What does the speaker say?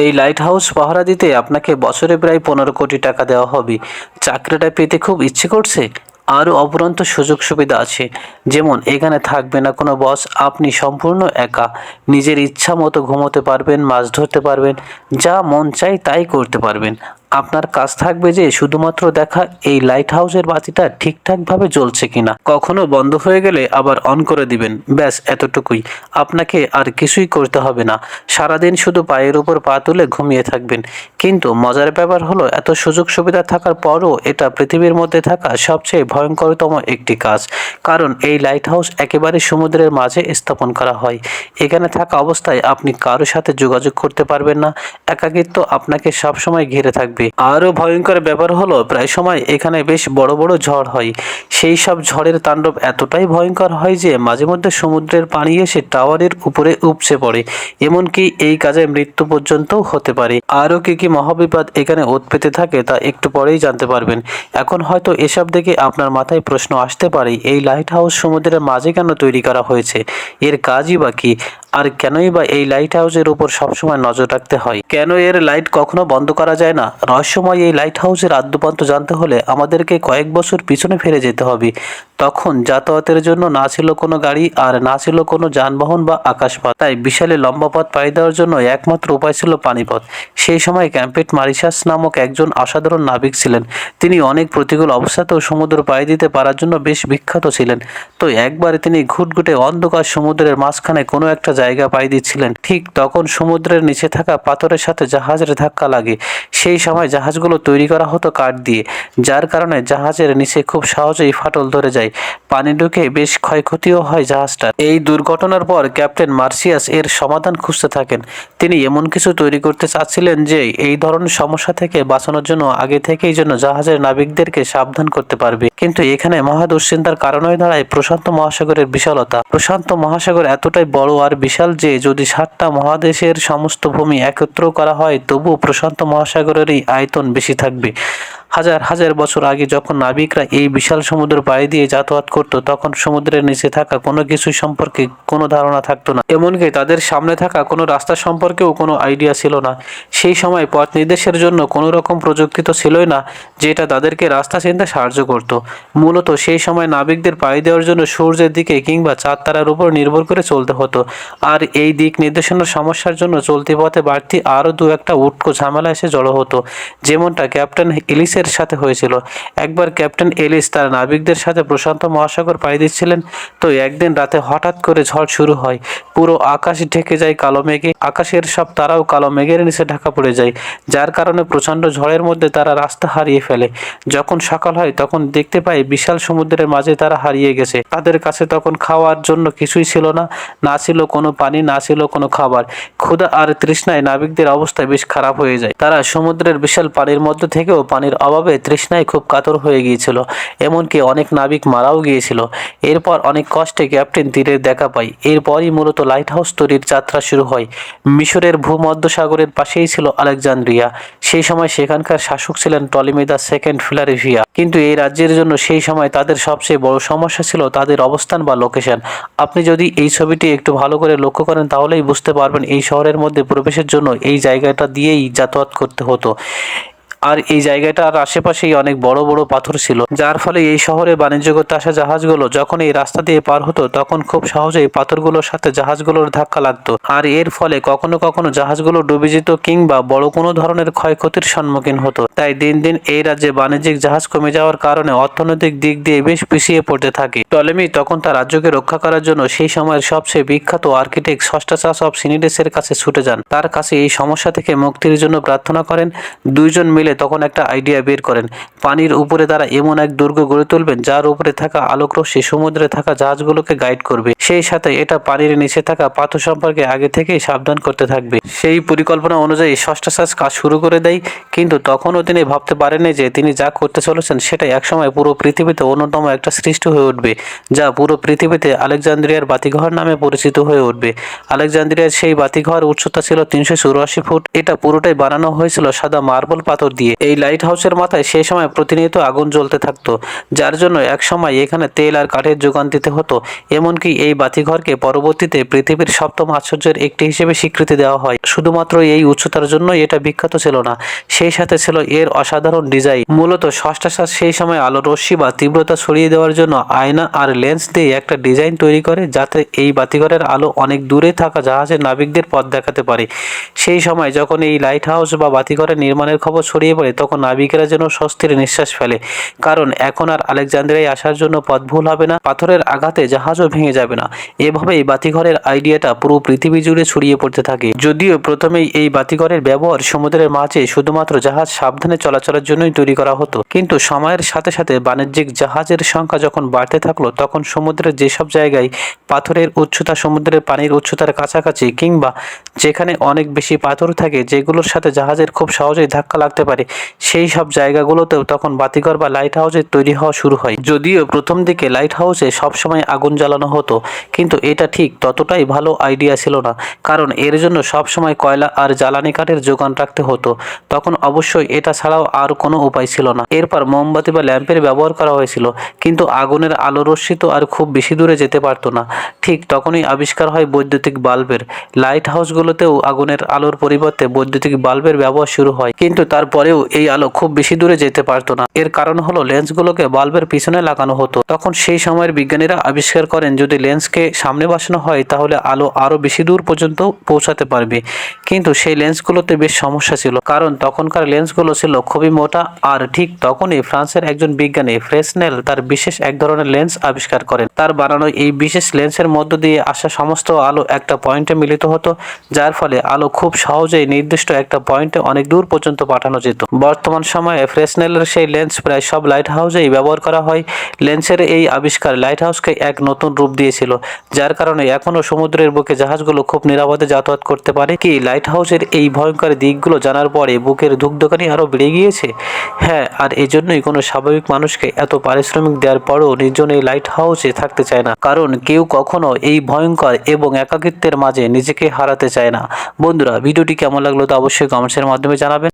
এই light house পাহারা দিতে আপনাকে বছরে প্রায় পনেরো কোটি টাকা দেওয়া হবে। চাকরিটা পেতে খুব ইচ্ছে করছে? আরও অপরন্ত সুযোগ সুবিধা আছে। যেমন, এখানে থাকবে না কোনো বস আপনি সম্পূর্ণ একা। নিজের ইচ্ছা মতো ঘুমোতে পারবেন, মাছ ধরতে পারবেন, যা মন চাই তাই করতে পারবেন। আপনার কাজ থাকবে যে শুধুমাত্র দেখা এই লাইট হাউসের বাতিটা ঠিকঠাকভাবে জ্বলছে কিনা। কখনো বন্ধ হয়ে গেলে আবার অন করে দিবেন। ব্যাস, এতটুকুই। আপনাকে আর কিছুই করতে হবে না। সারাদিন শুধু পায়ের উপর পা তুলে ঘুমিয়ে থাকবেন। কিন্তু মজার ব্যাপার হলো, এত সুযোগ সুবিধা থাকার পরও এটা পৃথিবীর মধ্যে থাকা সবচেয়ে ভয়ঙ্করতম একটি কাজ। কারণ এই লাইট হাউস একেবারে সমুদ্রের মাঝে স্থাপন করা হয়। এখানে থাকা অবস্থায় আপনি কারোর সাথে যোগাযোগ করতে পারবেন না। একাকিত্ব আপনাকে সবসময় ঘিরে থাকবে। আরও ভয়ঙ্কর ব্যাপার হলো, প্রায় সময় এখানে বেশ বড় বড় ঝড় হয়। সেই সব ঝড়ের তাণ্ডব এতটাই ভয়ঙ্কর হয় যে, মাঝে মধ্যে সমুদ্রের পানি এসে টাওয়ারের উপরে উপচে পড়ে। এমনকি এই কাজে মৃত্যু পর্যন্তও হতে পারে। আরও কি কি মহাবিপদ এখানে ওত পেতে থাকে তা একটু পরেই জানতে পারবেন। এখন হয়তো এসব দেখে আপনার মাথায় প্রশ্ন আসতে পারে, এই লাইট হাউস সমুদ্রের মাঝে কেন তৈরি করা হয়েছে? এর কাজই বা কি? আর কেনই বা এই লাইট হাউসের উপর সবসময় নজর রাখতে হয়? কেন এর লাইট কখনো বন্ধ করা যায় না? রহস্যময় এই লাইট হাউসের আদ্যপান্ত জানতে হলে আমাদেরকে কয়েক বছর পিছনে ফিরে যেতে হবে। তখন যাতায়াতের জন্য না ছিল কোনো গাড়ি আর না ছিল কোনো যানবাহন বা আকাশপথ। তাই বিশালে লম্বা পথ পাড়ি দেওয়ার জন্য একমাত্র উপায় ছিল পানিপথ। সেই সময় ক্যাম্পেট মারিশাস নামক একজন অসাধারণ নাবিক ছিলেন। তিনি অনেক প্রতিকূল অবস্থাতেও সমুদ্র পাড়ি দিতে পারার জন্য বেশ বিখ্যাত ছিলেন। তো একবারে তিনি ঘুটঘুটে অন্ধকার সমুদ্রের মাঝখানে কোনো একটা জায়গা পাড়ি দিচ্ছিলেন। ঠিক তখন সমুদ্রের নিচে থাকা পাথরের সাথে জাহাজের ধাক্কা লাগে। সেই সময় জাহাজগুলো তৈরি করা হতো কাঠ দিয়ে, যার কারণে জাহাজের নিচে খুব সহজেই ফাটল ধরে যায়। পানি ঢুকে বেশ ক্ষয়ক্ষতিও হয় জাহাজটার। এই দুর্ঘটনার পর ক্যাপ্টেন মার্সিয়াস এর সমাধান খুঁজতে থাকেন। তিনি এমন কিছু তৈরি করতে চাচ্ছিলেন যে, এই ধরনের সমস্যা থেকে বাঁচানোর জন্য আগে থেকেই জন্য জাহাজের নাবিকদেরকে সাবধান করতে পারবে। কিন্তু এখানে মহা দুশ্চিন্তার দাঁড়ায় প্রশান্ত মহাসাগরের বিশালতা। প্রশান্ত মহাসাগর এতটাই বড় আর বিশাল যে, যদি সাতটা মহাদেশের সমস্ত ভূমি একত্র করা হয় তবু প্রশান্ত মহাসাগরেরই আয়তন বেশি থাকবে। হাজার হাজার বছর আগে যখন নাবিকরা এই বিশাল সমুদ্র পাড়ি দিয়ে যাতায়াত করত, তখন সমুদ্রের নিচে থাকা কোনো কিছু সম্পর্কে কোনো ধারণা থাকতো না। এমনকি তাদের সামনে থাকা কোনো রাস্তা সম্পর্কেও কোনো আইডিয়া ছিল না। সেই সময় পথ নির্দেশের জন্য কোনো রকম প্রযুক্তি তো ছিলই না, যেটা তাদেরকে রাস্তা চিনতে সাহায্য করত। মূলত সেই সময় নাবিকদের পাড়ি দেওয়ার জন্য সূর্যের দিকে কিংবা চাঁদ তারার উপর নির্ভর করে চলতে হতো। আর এই দিক নির্দেশনার সমস্যার জন্য চলতি পথে বাড়তি আরও দু একটা উটকো ঝামেলা এসে জড়ো হতো। যেমনটা ক্যাপ্টেন ইলিসের সাথে হয়েছিল। একবার ক্যাপ্টেন এলিস তার নাবিকদের সাথে প্রশান্ত মহাসাগর পাড়ি দিচ্ছিলেন। তো একদিন রাতে হঠাৎ করে ঝড় শুরু হয়। পুরো আকাশ ঢেকে যায় কালো মেঘে। আকাশের সব তারাও কালো মেঘের নিচে ঢাকা পড়ে যায়। যার কারণে প্রচণ্ড ঝড়ের মধ্যে তারা রাস্তা হারিয়ে ফেলে। যখন সকাল হয়, তখন দেখতে পায় বিশাল সমুদ্রের মাঝে তারা হারিয়ে গেছে। তাদের কাছে তখন খাওয়ার জন্য কিছুই ছিল না। না ছিল কোনো পানি, না ছিল কোনো খাবার। ক্ষুধা আর তৃষ্ণায় নাবিকদের অবস্থা বেশ খারাপ হয়ে যায়। তারা সমুদ্রের বিশাল পানির মধ্যে থেকেও পানির অভাবে তৃষ্ণায় খুব কাতর হয়ে গিয়েছিল, এমনকি অনেক নাবিক মারাও গিয়েছিল। এরপর অনেক কষ্টে ক্যাপ্টেন তীরের দেখা পায় এরপরই মূলত লাইট হাউস তৈরির যাত্রা শুরু হয়। মিশরের ভূমধ্যসাগরের পাশেই ছিল আলেকজান্দ্রিয়া। সেই সময় সেখানকার শাসক ছিলেন টলিমিদা সেকেন্ড ফিলারেভিয়া কিন্তু এই রাজ্যের জন্য সেই সময় তাদের সবচেয়ে বড় সমস্যা ছিল তাদের অবস্থান বা লোকেশন আপনি যদি এই ছবিটি একটু ভালো করে লক্ষ্য করেন, তাহলেই বুঝতে পারবেন এই শহরের মধ্যে প্রবেশের জন্য এই জায়গাটা দিয়েই যাতায়াত করতে হতো। আর এই জায়গাটার আশেপাশেই অনেক বড় বড় পাথর ছিল। যার ফলে এই শহরে বাণিজ্য করতে আসা জাহাজগুলো যখন এই রাস্তা দিয়ে পার হতো, তখন খুব সহজেই পাথরগুলোর সাথে জাহাজগুলোর ধাক্কা লাগতো। আর এর ফলে কখনো কখনো জাহাজগুলো ডুবে যেত কিংবা বড় কোনো ধরনের ক্ষয়ক্ষতির সম্মুখীন হতো। তাই দিন দিন এই রাজ্যে বাণিজ্যিক জাহাজ কমে যাওয়ার কারণে অর্থনৈতিক দিক দিয়ে বেশ পিছিয়ে পড়তে থাকে। টলেমি তখন তার রাজ্যকে রক্ষা করার জন্য সেই সময়ের সবচেয়ে বিখ্যাত আর্কিটেক্ট ষষ্ঠাচাষ অফ সিনিডেসের কাছে ছুটে যান। তার কাছে এই সমস্যা থেকে মুক্তির জন্য প্রার্থনা করেন। দুইজন মিলে তখন একটা আইডিয়া বের করেন। পানির উপরে তারা এমন এক দুর্গ গড়ে তুলবেন, যার উপরে থাকা আলোক আলোকরশ্মি সমুদ্রে থাকা জাহাজগুলোকে গাইড করবে। সেই সাথে এটা পানির নিচে থাকা পাথর সম্পর্কে আগে থেকেই সাবধান করতে থাকবে। সেই পরিকল্পনা অনুযায়ী ষষ্ঠাশ্বাস কাজ শুরু করে দেয়, কিন্তু তখনও তিনি ভাবতে পারেননি যে তিনি যা করতে চলেছেন সেটা একসময় পুরো পৃথিবীতে অন্যতম একটা সৃষ্টি হয়ে উঠবে, যা পুরো পৃথিবীতে আলেকজান্দ্রিয়ার বাতিঘর নামে পরিচিত হয়ে উঠবে। আলেকজান্দ্রিয়ার সেই বাতিঘর উচ্চতা ছিল তিনশো চুরাশি ফুট। এটা পুরোটাই বানানো হয়েছিল সাদা মার্বেল পাথর দিয়ে। এই লাইট হাউসের মাথায় সেই সময় প্রতিনিয়ত আগুন জ্বলতে থাকতো, যার জন্য এক সময় এখানে তেল আর কাঠের যোগান দিতে হতো, এমনকি এই বাতিঘরকে পরবর্তীতে পৃথিবীর সপ্তম আশ্চর্যের একটি হিসেবে স্বীকৃতি দেওয়া হয়। শুধুমাত্র এই উচ্চতার জন্য এটা বিখ্যাত ছিল না, সেই সাথে ছিল এর অসাধারণ ডিজাইন। মূলত ষষ্ঠাশ্বাস সেই সময় আলো রশ্মি বা তীব্রতা ছড়িয়ে দেওয়ার জন্য আয়না আর লেন্স দিয়ে একটা ডিজাইন তৈরি করে, যাতে এই বাতিঘরের আলো অনেক দূরে থাকা জাহাজের নাবিকদের পথ দেখাতে পারে। সেই সময় যখন এই লাইট হাউস বা বাতিঘরের নির্মাণের খবর ছড়িয়ে পড়ে, তখন নাবিকেরা যেন স্বস্তির নিঃশ্বাস ফেলে। কারণ এখন আর আলেকজান্দ্রিয়ায় আসার জন্য পথ ভুল হবে না, পাথরের আঘাতে জাহাজও ভেঙে যাবে না। এভাবেই বাতিঘরের আইডিয়াটা পুরো পৃথিবী জুড়ে ছড়িয়ে পড়তে থাকে। যদিও প্রথমেই এই বাতিঘরের ব্যবহার সমুদ্রের মাঝে শুধুমাত্র জাহাজ সাবধানে চলাচলের জন্যই তৈরি করা হতো। কিন্তু সময়ের সাথে সাথে বাণিজ্যিক জাহাজের সংখ্যা যখন বাড়তে থাকল, তখন সমুদ্রের যেসব জায়গায় পাথরের উচ্চতা সমুদ্রের পানির উচ্চতার কাছাকাছি কিংবা যেখানে অনেক বেশি পাথর থাকে, যেগুলোর সাথে জাহাজের খুব সহজেই ধাক্কা লাগতে পারে, সেই সব জায়গাগুলোতেও তখন বাতিঘর বা লাইট হাউসের তৈরি হওয়া শুরু হয়। যদিও প্রথম দিকে লাইট হাউসে সবসময় আগুন জ্বালানো হতো কিন্তু এটা ঠিক ততটাই ভালো আইডিয়া ছিল না। কারণ এর জন্য সবসময় কয়লা আর জ্বালানি কাঠের যোগান রাখতে হতো। তখন অবশ্যই এটা ছাড়াও আর কোনো উপায় ছিল না। এরপর মোমবাতি বা ল্যাম্পের ব্যবহার করা হয়েছিল, কিন্তু আগুনের আলো রশ্মি তো আর খুব বেশি দূরে যেতে পারতো না। ঠিক তখনই আবিষ্কার হয় বৈদ্যুতিক বাল্বের। লাইট হাউসগুলোতেও আগুনের আলোর পরিবর্তে বৈদ্যুতিক বাল্বের ব্যবহার শুরু হয়, কিন্তু তারপরেও এই আলো খুব বেশি দূরে যেতে পারতো না। এর কারণ হলো লেন্সগুলোকে বাল্বের পিছনে লাগানো হতো। তখন সেই সময়ের বিজ্ঞানীরা আবিষ্কার করেন, যদি লেন্সকে সামনে বসানো হয়, তাহলে আলো আরও বেশি দূর পর্যন্ত পৌঁছাতে পারবে। কিন্তু সেই লেন্সগুলোতে বেশ সমস্যা ছিল, কারণ তখনকার লেন্সগুলো ছিল খুবই মোটা, আর ঠিক তখনই ফ্রান্সের একজন বিজ্ঞানী ফ্রেসনেল তার বিশেষ এক ধরনের লেন্স আবিষ্কার করেন। তার বানানো এই বিশেষ লেন্সের মধ্য দিয়ে আসা সমস্ত আলো একটা পয়েন্টে মিলিত হতো, যার ফলে আলো খুব সহজেই নির্দিষ্ট একটা পয়েন্টে অনেক দূর পর্যন্ত পাঠানো যেত। বর্তমান সময়ে ফ্রেসনেলের সেই লেন্স প্রায় সব লাইট হাউসেই ব্যবহার করা হয়। লেন্সের এই আবিষ্কার লাইট হাউসকে এক নতুন রূপ দিয়েছিল যার কারণে এখনও সমুদ্রের বুকে জাহাজগুলো খুব নিরাপদে যাতায়াত করতে পারে কি? লাইট হাউসের এই ভয়ঙ্কর দিকগুলো জানার পরে বুকের ধুকধকানি আরও বেড়ে গিয়েছে? হ্যাঁ আর এজন্যই কোনো স্বাভাবিক মানুষকে এত পারিশ্রমিক দেওয়ার পরও নির্জন এই লাইট হাউসে থাকতে চায় না। কারণ কেউ কখনো এই ভয়ঙ্কর এবং একাকিত্বের মাঝে নিজেকে হারাতে চায় না। বন্ধুরা, ভিডিওটি কেমন লাগল তা অবশ্যই কমেন্টসের মাধ্যমে জানাবেন।